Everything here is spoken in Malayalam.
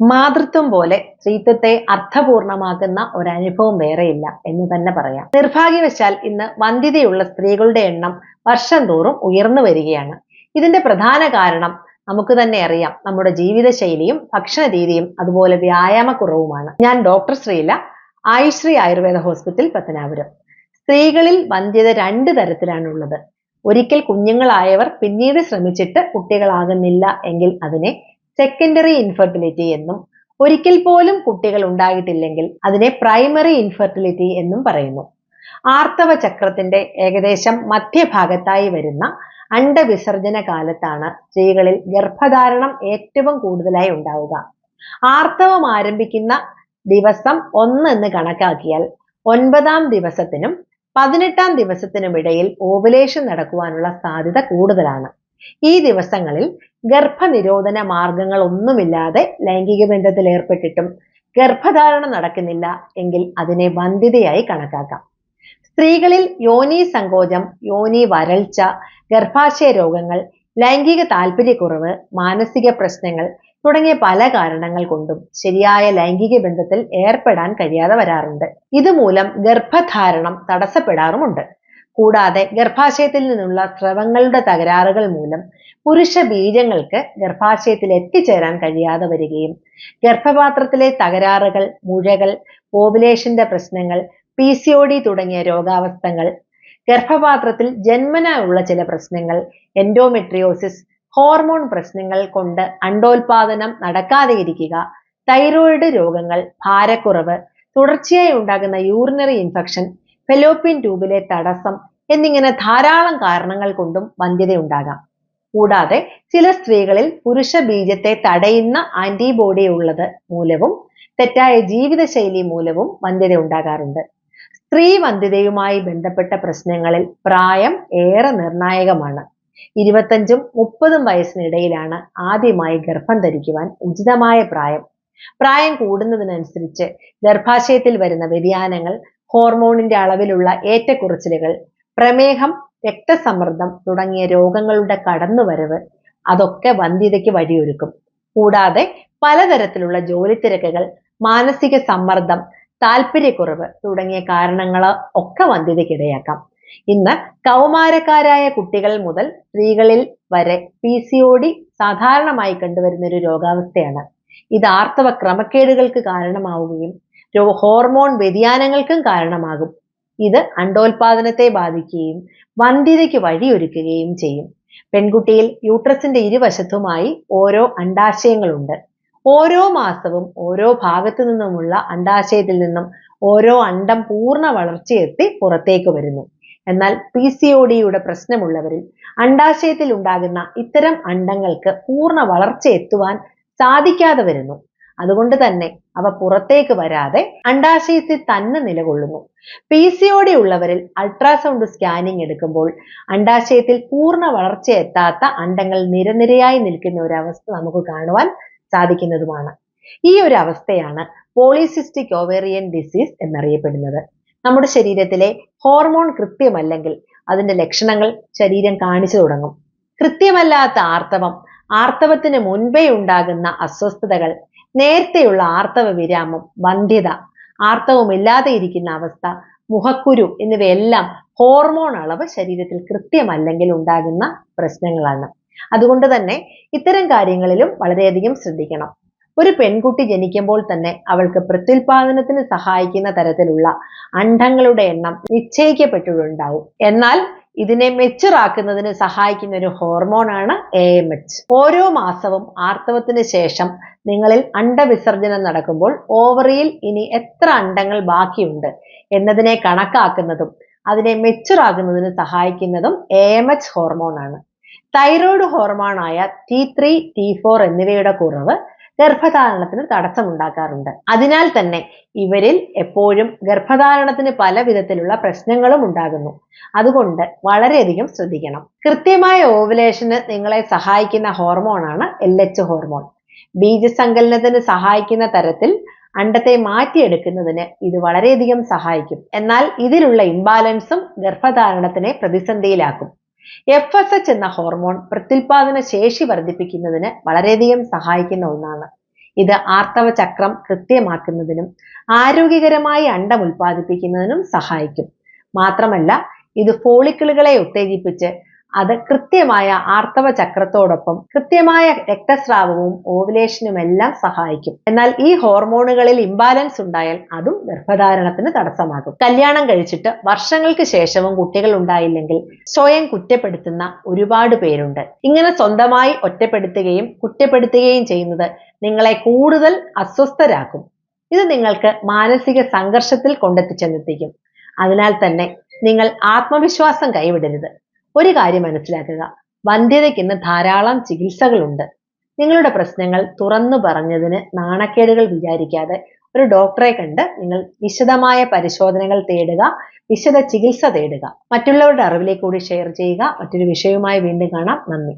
മാതൃത്വം പോലെ സ്ത്രീത്വത്തെ അർത്ഥപൂർണമാക്കുന്ന ഒരനുഭവം വേറെയില്ല എന്ന് തന്നെ പറയാം. നിർഭാഗ്യവശാൽ ഇന്ന് വന്ധ്യതയുള്ള സ്ത്രീകളുടെ എണ്ണം വർഷം തോറും ഉയർന്നു വരികയാണ്. ഇതിന്റെ പ്രധാന കാരണം നമുക്ക് തന്നെ അറിയാം. നമ്മുടെ ജീവിതശൈലിയും ഭക്ഷണ രീതിയും അതുപോലെ വ്യായാമക്കുറവുമാണ്. ഞാൻ ഡോക്ടർ ശ്രീല ആയുശ്രീ ആയുർവേദ ഹോസ്പിറ്റൽ പത്തനാപുരം. സ്ത്രീകളിൽ വന്ധ്യത രണ്ട് തരത്തിലാണുള്ളത്. ഒരിക്കൽ കുഞ്ഞുങ്ങളായവർ പിന്നീട് ശ്രമിച്ചിട്ട് കുട്ടികളാകുന്നില്ല എങ്കിൽ അതിനെ സെക്കൻഡറി ഇൻഫെർട്ടിലിറ്റി എന്നും ഒരിക്കൽ പോലും കുട്ടികൾ ഉണ്ടായിട്ടില്ലെങ്കിൽ അതിനെ പ്രൈമറി ഇൻഫെർട്ടിലിറ്റി എന്നും പറയുന്നു. ആർത്തവ ചക്രത്തിന്റെ ഏകദേശം മധ്യഭാഗത്തായി വരുന്ന അണ്ടവിസർജന കാലത്താണ് സ്ത്രീകളിൽ ഗർഭധാരണം ഏറ്റവും കൂടുതലായി ഉണ്ടാവുക. ആർത്തവം ആരംഭിക്കുന്ന ദിവസം ഒന്ന് എന്ന് കണക്കാക്കിയാൽ ഒൻപതാം ദിവസത്തിനും പതിനെട്ടാം ദിവസത്തിനുമിടയിൽ ഓവുലേഷൻ നടക്കുവാനുള്ള സാധ്യത കൂടുതലാണ്. ഈ ദിവസങ്ങളിൽ ഗർഭനിരോധന മാർഗങ്ങൾ ഒന്നുമില്ലാതെ ലൈംഗിക ബന്ധത്തിൽ ഏർപ്പെട്ടിട്ടും ഗർഭധാരണം നടക്കുന്നില്ല എങ്കിൽ അതിനെ വന്ധ്യതയായി കണക്കാക്കാം. സ്ത്രീകളിൽ യോനി സങ്കോചം യോനി വരൾച്ച ഗർഭാശയ രോഗങ്ങൾ ലൈംഗിക താല്പര്യക്കുറവ് മാനസിക പ്രശ്നങ്ങൾ തുടങ്ങിയ പല കാരണങ്ങൾ കൊണ്ടും ശരിയായ ലൈംഗിക ബന്ധത്തിൽ ഏർപ്പെടാൻ കഴിയാതെ വരാറുണ്ട്. ഇതുമൂലം ഗർഭധാരണം തടസ്സപ്പെടാറുമുണ്ട്. കൂടാതെ ഗർഭാശയത്തിൽ നിന്നുള്ള സ്രവങ്ങളുടെ തകരാറുകൾ മൂലം പുരുഷ ബീജങ്ങൾക്ക് ഗർഭാശയത്തിൽ എത്തിച്ചേരാൻ കഴിയാതെ വരികയും ഗർഭപാത്രത്തിലെ തകരാറുകൾ മുഴകൾ പോപുലേഷന്റെ പ്രശ്നങ്ങൾ പി സി ഒ ഡി തുടങ്ങിയ രോഗാവസ്ഥകൾ ഗർഭപാത്രത്തിൽ ജന്മനായുള്ള ചില പ്രശ്നങ്ങൾ എൻഡോമെട്രിയോസിസ് ഹോർമോൺ പ്രശ്നങ്ങൾ കൊണ്ട് അണ്ടോൽപാദനം നടക്കാതെ ഇരിക്കുക തൈറോയിഡ് രോഗങ്ങൾ ഭാരക്കുറവ് തുടർച്ചയായി ഉണ്ടാകുന്ന യൂറിനറി ഇൻഫെക്ഷൻ ഫെലോപ്പിയൻ ട്യൂബിലെ തടസ്സം എന്നിങ്ങനെ ധാരാളം കാരണങ്ങൾ കൊണ്ടും വന്ധ്യത ഉണ്ടാകാം കൂടാതെ ചില സ്ത്രീകളിൽ പുരുഷ ബീജത്തെ തടയുന്ന ആന്റിബോഡി ഉള്ളത് മൂലവും തെറ്റായ ജീവിതശൈലി മൂലവും വന്ധ്യത ഉണ്ടാകാറുണ്ട് സ്ത്രീ വന്ധ്യതയുമായി ബന്ധപ്പെട്ട പ്രശ്നങ്ങളിൽ പ്രായം ഏറെ നിർണായകമാണ്. ഇരുപത്തഞ്ചും മുപ്പതും വയസ്സിനിടയിലാണ് ആദ്യമായി ഗർഭം ധരിക്കുവാൻ ഉചിതമായ പ്രായം. പ്രായം കൂടുന്നതിനനുസരിച്ച് ഗർഭാശയത്തിൽ വരുന്ന വ്യതിയാനങ്ങൾ ഹോർമോണിന്റെ അളവിലുള്ള ഏറ്റക്കുറച്ചിലുകൾ പ്രമേഹം രക്തസമ്മർദ്ദം തുടങ്ങിയ രോഗങ്ങളുടെ കടന്നുവരവ് അതൊക്കെ വന്ധ്യതയ്ക്ക് വഴിയൊരുക്കും. കൂടാതെ പലതരത്തിലുള്ള ജോലി തിരക്കുകൾ മാനസിക സമ്മർദ്ദം താല്പര്യക്കുറവ് തുടങ്ങിയ കാരണങ്ങൾ ഒക്കെ വന്ധ്യതയ്ക്കിടയാക്കാം. ഇന്ന് കൗമാരക്കാരായ കുട്ടികൾ മുതൽ സ്ത്രീകളിൽ വരെ പി സി ഒ ഡി സാധാരണമായി കണ്ടുവരുന്ന ഒരു രോഗാവസ്ഥയാണ്. ഇത് ആർത്തവ ക്രമക്കേടുകൾക്ക് കാരണമാവുകയും ഹോർമോൺ വ്യതിയാനങ്ങൾക്കും കാരണമാകും. ഇത് അണ്ടോൽപാദനത്തെ ബാധിക്കുകയും വന്ധ്യതയ്ക്ക് വഴിയൊരുക്കുകയും ചെയ്യും. പെൺകുട്ടിയിൽ യൂട്രസിന്റെ ഇരുവശത്തുമായി ഓരോ അണ്ടാശയങ്ങളുണ്ട് ഓരോ മാസവും ഓരോ ഭാഗത്തു നിന്നുമുള്ള അണ്ടാശയത്തിൽ നിന്നും ഓരോ അണ്ടം പൂർണ വളർച്ചയെത്തി പുറത്തേക്ക് വരുന്നു. എന്നാൽ പി സി ഒ ഡിയുടെ പ്രശ്നമുള്ളവരിൽ അണ്ടാശയത്തിൽ ഉണ്ടാകുന്ന ഇത്തരം അണ്ടങ്ങൾക്ക് പൂർണ വളർച്ച എത്തുവാൻ സാധിക്കാതെ വരുന്നു. അതുകൊണ്ട് തന്നെ അവ പുറത്തേക്ക് വരാതെ അണ്ടാശയത്തിൽ തന്നെ നിലകൊള്ളുന്നു. പി സി ഒ ഡി ഉള്ളവരിൽ അൾട്രാസൗണ്ട് സ്കാനിംഗ് എടുക്കുമ്പോൾ അണ്ടാശയത്തിൽ പൂർണ വളർച്ച എത്താത്ത അണ്ടങ്ങൾ നിരനിരയായി നിൽക്കുന്ന ഒരു അവസ്ഥ നമുക്ക് കാണുവാൻ സാധിക്കുന്നതുമാണ്. ഈ ഒരു അവസ്ഥയാണ് പോളിസിസ്റ്റിക് ഓവേറിയൻ ഡിസീസ് എന്നറിയപ്പെടുന്നത്. നമ്മുടെ ശരീരത്തിലെ ഹോർമോൺ കൃത്യമല്ലെങ്കിൽ അതിന്റെ ലക്ഷണങ്ങൾ ശരീരം കാണിച്ചു തുടങ്ങും. കൃത്യമല്ലാത്ത ആർത്തവം ആർത്തവത്തിന് മുൻപേ ഉണ്ടാകുന്ന അസ്വസ്ഥതകൾ നേരത്തെയുള്ള ആർത്തവ വിരാമം വന്ധ്യത ആർത്തവമില്ലാതെ ഇരിക്കുന്ന അവസ്ഥ മുഖക്കുരു എന്നിവയെല്ലാം ഹോർമോൺ അളവ് ശരീരത്തിൽ കൃത്യമല്ലെങ്കിൽ ഉണ്ടാകുന്ന പ്രശ്നങ്ങളാണ്. അതുകൊണ്ട് തന്നെ ഇത്തരം കാര്യങ്ങളിലും വളരെയധികം ശ്രദ്ധിക്കണം. ഒരു പെൺകുട്ടി ജനിക്കുമ്പോൾ തന്നെ അവൾക്ക് പ്രത്യുൽപാദനത്തിന് സഹായിക്കുന്ന തരത്തിലുള്ള അണ്ഡങ്ങളുടെ എണ്ണം നിശ്ചയിക്കപ്പെട്ടിട്ടുണ്ടാവും. എന്നാൽ ഇതിനെ മെച്ചുറാക്കുന്നതിന് സഹായിക്കുന്ന ഒരു ഹോർമോണാണ് എ എം എച്ച് ഓരോ മാസവും ആർത്തവത്തിന് ശേഷം നിങ്ങളിൽ അണ്ടവിസർജനം നടക്കുമ്പോൾ ഓവറിയിൽ ഇനി എത്ര അണ്ടങ്ങൾ ബാക്കിയുണ്ട് എന്നതിനെ കണക്കാക്കുന്നതും അതിനെ മെച്ചുറാകുന്നതിന് സഹായിക്കുന്നതും എ എം എച്ച് ഹോർമോണാണ് തൈറോയ്ഡ് ഹോർമോണായ ടി ത്രീ ടി ഫോർ എന്നിവയുടെ കുറവ് ഗർഭധാരണത്തിന് തടസ്സമുണ്ടാക്കാറുണ്ട്. അതിനാൽ തന്നെ ഇവരിൽ എപ്പോഴും ഗർഭധാരണത്തിന് പല വിധത്തിലുള്ള പ്രശ്നങ്ങളും ഉണ്ടാകുന്നു. അതുകൊണ്ട് വളരെയധികം ശ്രദ്ധിക്കണം. കൃത്യമായ ഓവുലേഷന് നിങ്ങളെ സഹായിക്കുന്ന ഹോർമോണാണ് എൽ എച്ച് ഹോർമോൺ. ബീജസങ്കലനത്തിന് സഹായിക്കുന്ന തരത്തിൽ അണ്ടത്തെ മാറ്റിയെടുക്കുന്നതിന് ഇത് വളരെയധികം സഹായിക്കും. എന്നാൽ ഇതിലുള്ള ഇംബാലൻസും ഗർഭധാരണത്തിനെ പ്രതിസന്ധിയിലാക്കും. എഫ് എസ് എച്ച് എന്ന ഹോർമോൺ പ്രത്യുൽപാദന ശേഷി വർദ്ധിപ്പിക്കുന്നതിന് വളരെയധികം സഹായിക്കുന്ന ഒന്നാണ്. ഇത് ആർത്തവ ചക്രം കൃത്യമാക്കുന്നതിനും ആരോഗ്യകരമായി അണ്ടം ഉൽപ്പാദിപ്പിക്കുന്നതിനും സഹായിക്കും. മാത്രമല്ല ഇത് ഫോളിക്കിളുകളെ ഉത്തേജിപ്പിച്ച് അത് കൃത്യമായ ആർത്തവ ചക്രത്തോടൊപ്പം കൃത്യമായ രക്തസ്രാവവും ഓവുലേഷനും എല്ലാം സഹായിക്കും. എന്നാൽ ഈ ഹോർമോണുകളിൽ ഇംബാലൻസ് ഉണ്ടായാൽ അതും ഗർഭധാരണത്തിന് തടസ്സമാകും. കല്യാണം കഴിച്ചിട്ട് വർഷങ്ങൾക്ക് ശേഷവും കുട്ടികൾ ഉണ്ടായില്ലെങ്കിൽ സ്വയം കുറ്റപ്പെടുത്തുന്ന ഒരുപാട് പേരുണ്ട്. ഇങ്ങനെ സ്വന്തമായി ഒറ്റപ്പെടുത്തുകയും കുറ്റപ്പെടുത്തുകയും ചെയ്യുന്നത് നിങ്ങളെ കൂടുതൽ അസ്വസ്ഥരാക്കും. ഇത് നിങ്ങൾക്ക് മാനസിക സംഘർഷത്തിൽ കൊണ്ടെത്തിച്ചെന്നെത്തിക്കും. അതിനാൽ തന്നെ നിങ്ങൾ ആത്മവിശ്വാസം കൈവിടരുത്. ഒരു കാര്യം മനസ്സിലാക്കുക. വന്ധ്യതയ്ക്ക് ഇന്ന് ധാരാളം ചികിത്സകളുണ്ട്. നിങ്ങളുടെ പ്രശ്നങ്ങൾ തുറന്നു പറഞ്ഞതിന് നാണക്കേടുകൾ വിചാരിക്കാതെ ഒരു ഡോക്ടറെ കണ്ട് നിങ്ങൾ വിശദമായ പരിശോധനകൾ തേടുക വിശദ ചികിത്സ തേടുക. മറ്റുള്ളവരുടെ അറിവിലേക്ക് കൂടി ഷെയർ ചെയ്യുക. മറ്റൊരു വിഷയവുമായി വീണ്ടും കാണാം. നന്ദി.